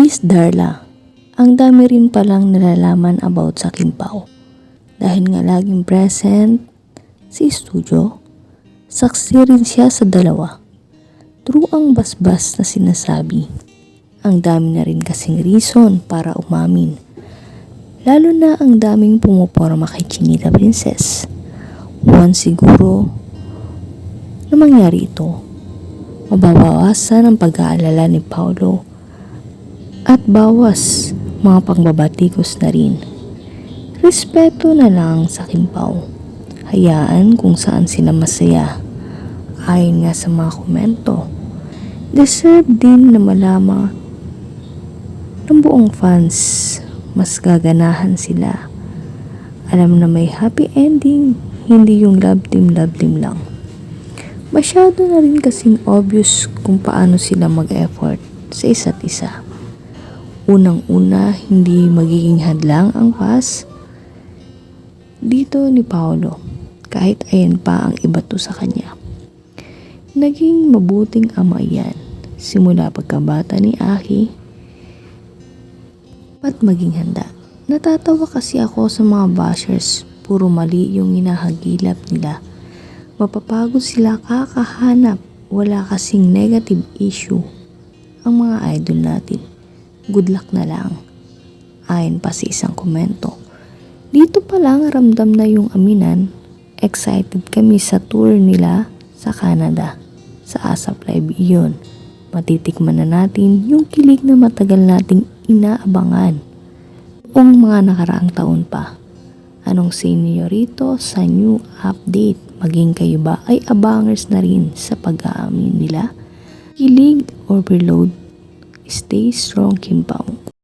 Miss Darla, ang dami rin palang nalalaman about sa Kimpaw. Dahil nga laging present si studio, saksi rin siya sa dalawa. True ang basbas na sinasabi. Ang dami na rin kasing reason para umamin. Lalo na ang daming pumuporma kay Chinita Princess. One siguro na mangyari ito. Mababawasan ang pag-aalala ni Paulo at bawas mga pangbabatikos na rin. Respeto na lang sa Kimpaw. Hayaan kung saan sila masaya. Ayon nga sa mga komento, deserve din na malama ng buong fans mas gaganahan sila. Alam na may happy ending, hindi yung love team love team lang. Masyado na rin kasing obvious kung paano sila mag-effort sa isa't isa. Unang-una, hindi magiging hadlang ang pass dito ni Paolo kahit ayan pa ang iba to sa kanya. Naging mabuting ama yan simula pagkabata ni Aki at maging handa. Natatawa kasi ako sa mga bashers, puro mali yung hinahagilap nila. Mapapagod sila kakahanap, wala kasing negative issue ang mga idol natin. Good luck na lang. Ayon pa sa isang komento. Dito pa lang ramdam na yung aminan, excited kami sa tour nila sa Canada. Sa ASAP Live iyon. Matitikman na natin yung kilig na matagal nating inaabangan. Noong mga nakaraang taon pa. Anong say niyo rito sa new update? Maging kayo ba ay abangers na rin sa pag-aamin nila? Kilig overload. Stay strong, Kim